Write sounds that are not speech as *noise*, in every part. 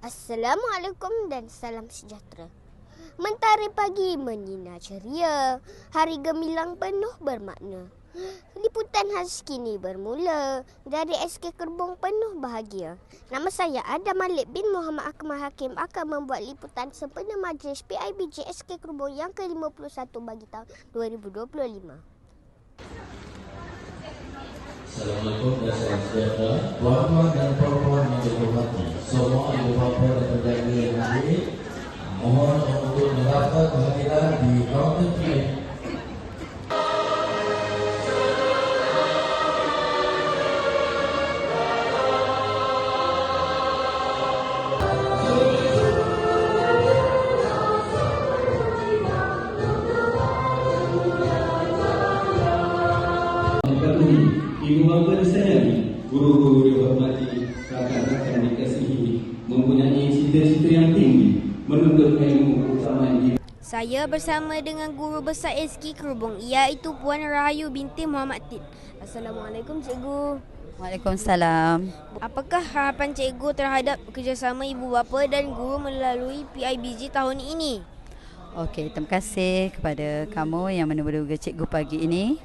Assalamualaikum dan salam sejahtera. Mentari pagi menyinar ceria, hari gemilang penuh bermakna. Liputan khas kini bermula dari SK Kerbong penuh bahagia. Nama saya Adam Malik bin Muhammad Akmal Hakim akan membuat liputan sempena Majlis PIBG SK Kerbong yang ke-51 bagi tahun 2025. Assalamualaikum dan salam sejahtera Tuan-tuan dan puan-puan yang dihormati Semua ibu bapa dan penjaga yang hadir Mohon untuk mendaftar kehadiran di kaunter tinggi, menuntut ilmu keutamaan diri. Saya bersama dengan guru besar SK Kerubung iaitu Puan Rahayu binti Muhammad Tip. Assalamualaikum cikgu. Waalaikumsalam. Apakah harapan cikgu terhadap kerjasama ibu bapa dan guru melalui PIBG tahun ini? Okey, terima kasih kepada kamu yang menunggu-nunggu cikgu pagi ini.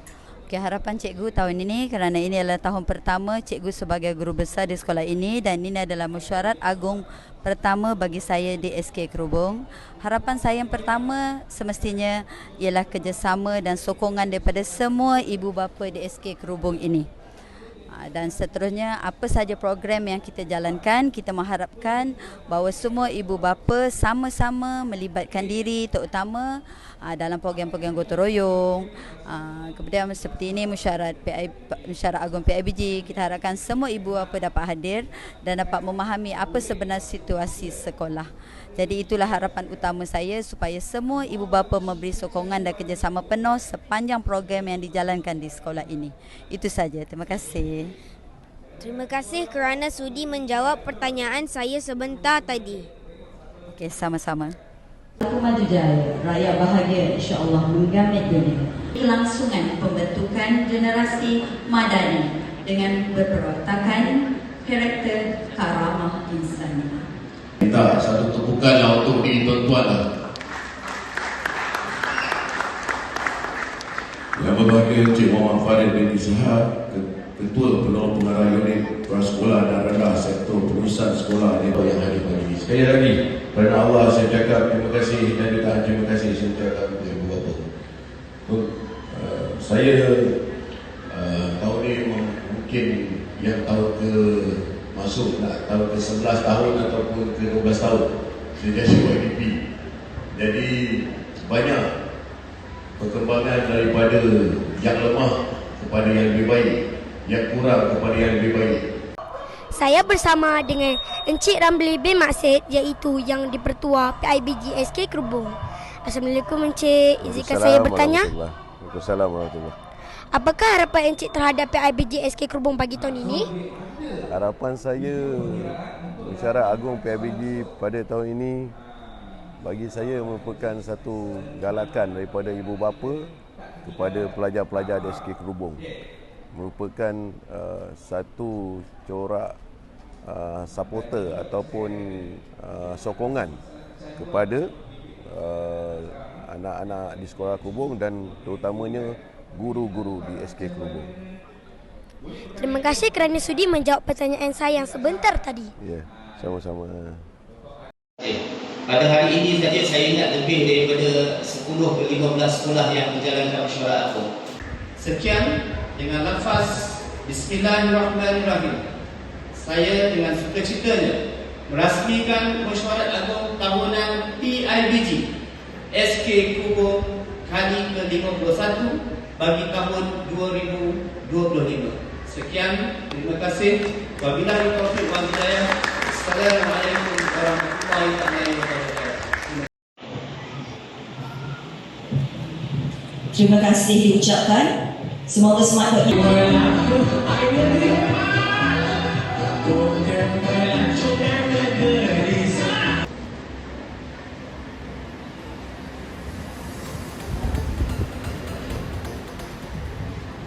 Okey, harapan cikgu tahun ini kerana ini adalah tahun pertama cikgu sebagai guru besar di sekolah ini dan ini adalah mesyuarat agung pertama bagi saya di SK Kerubung. Harapan saya yang pertama semestinya ialah kerjasama dan sokongan daripada semua ibu bapa di SK Kerubung ini. Ah, dan seterusnya apa saja program yang kita jalankan kita mengharapkan bahawa semua ibu bapa sama-sama melibatkan diri terutama ah, dalam program-program gotong royong Ah, kemudian seperti ini mesyuarat PI, mesyuarat agung PIBG kita harapkan semua ibu bapa dapat hadir dan dapat memahami apa sebenar situasi sekolah jadi itulah harapan utama saya supaya semua ibu bapa memberi sokongan dan kerjasama penuh sepanjang program yang dijalankan di sekolah ini. Itu saja. Terima kasih. Terima kasih kerana sudi menjawab pertanyaan saya sebentar tadi. Okey, sama-sama. Aku Maju Jaya, rakyat bahagia insyaAllah menggamit dunia. Kelangsungan pembentukan generasi madani dengan berperwatakan karakter karamah insani. Minta satu tepukan lah untuk diri tuan-tuan lah Yang berbahagia Encik Muhammad Farid bin Ishak, Ketua Penolong Pengarah Unit Prasekolah dan Rendah Sektor Pengurusan Sekolah di bawah yang hadir pagi ini. Sekali lagi, kerana Allah saya cakap terima kasih dan ditahan terima kasih saya cakap kepada Ibu Bapa. Uh, saya uh, tahun ini mungkin yang tahun ke masuk nak tahun ke 11 tahun ataupun ke 12 tahun saya jadi *laughs* YDP. Jadi banyak perkembangan daripada yang lemah kepada yang lebih baik, yang kurang kepada yang lebih baik. Saya bersama dengan Encik Ramli bin Maksid iaitu yang dipertua PIBG SK Kerubung. Assalamualaikum Encik. Izinkan saya bertanya. Waalaikumsalam warahmatullahi Apakah harapan Encik terhadap PIBG SK Kerubung pagi tahun ini? Harapan saya Mesyuarat Agung PIBG pada tahun ini bagi saya merupakan satu galakan daripada ibu bapa kepada pelajar-pelajar di SK Kerubung. Merupakan uh, satu corak uh, supporter ataupun uh, sokongan kepada uh, anak-anak di sekolah Kerubung dan terutamanya guru-guru di SK Kerubung. Terima kasih kerana sudi menjawab pertanyaan saya yang sebentar tadi. Ya, sama-sama. Pada hari ini saja saya ingat lebih daripada 10 ke 15 sekolah yang menjalankan mesyuarat agung. Sekian dengan lafaz Bismillahirrahmanirrahim. Saya dengan sukacitanya merasmikan mesyuarat agung tahunan PIBG SK Kubur kali ke-51 bagi tahun 2025. Sekian, terima kasih. Wabillahi taufiq wal hidayah. Assalamualaikum warahmatullahi wabarakatuh. Terima kasih diucapkan. Semoga semangat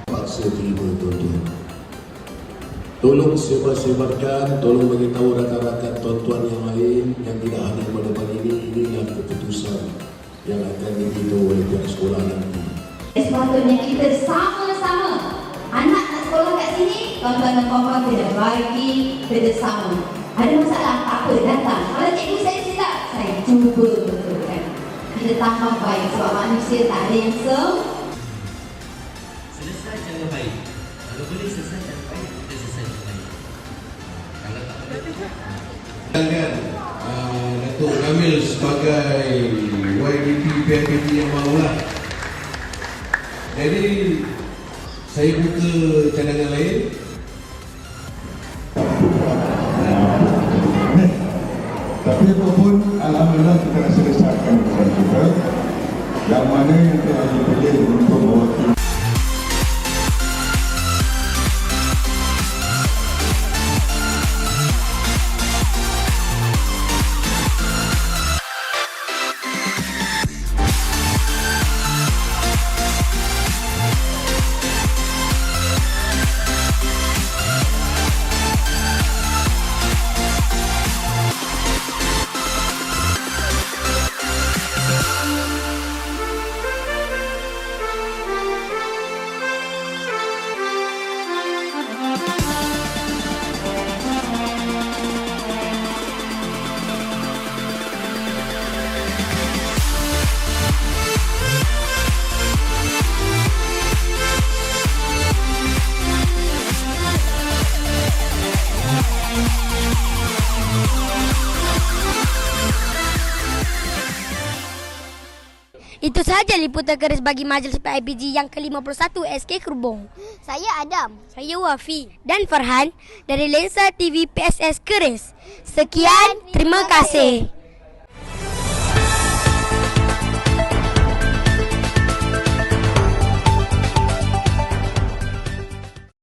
terpaksa terima tuan-tuan. Tolong sebar-sebarkan, tolong bagi tahu rakan-rakan tuan-tuan yang lain yang tidak hadir pada pagi ini, inilah keputusan yang akan diberitahu oleh pihak sekolah nanti. Sepatutnya kita sama-sama. Anak nak sekolah kat sini Tuan-tuan dan puan-puan kena bagi kerjasama. Ada masalah? Tak apa datang. Kalau cikgu saya silap Saya cuba betulkan. Kita tambah baik Sebab manusia tak ada yang sem. Selesai cara baik. Kalau boleh selesai cara baik, kita selesai cara baik. Kalau tak boleh, Kan uh, Datuk Kamil sebagai YDP PNPT yang barulah. Jadi saya buka cadangan lain. Tapi apapun, Alhamdulillah kita dah selesaikan urusan kita Yang mana yang telah Itu sahaja liputan keris bagi Majlis PIPG yang ke-51 SK Kerubong. Saya Adam. Saya Wafi dan Farhan dari Lensa TV PSS Keris. Sekian, terima kasih.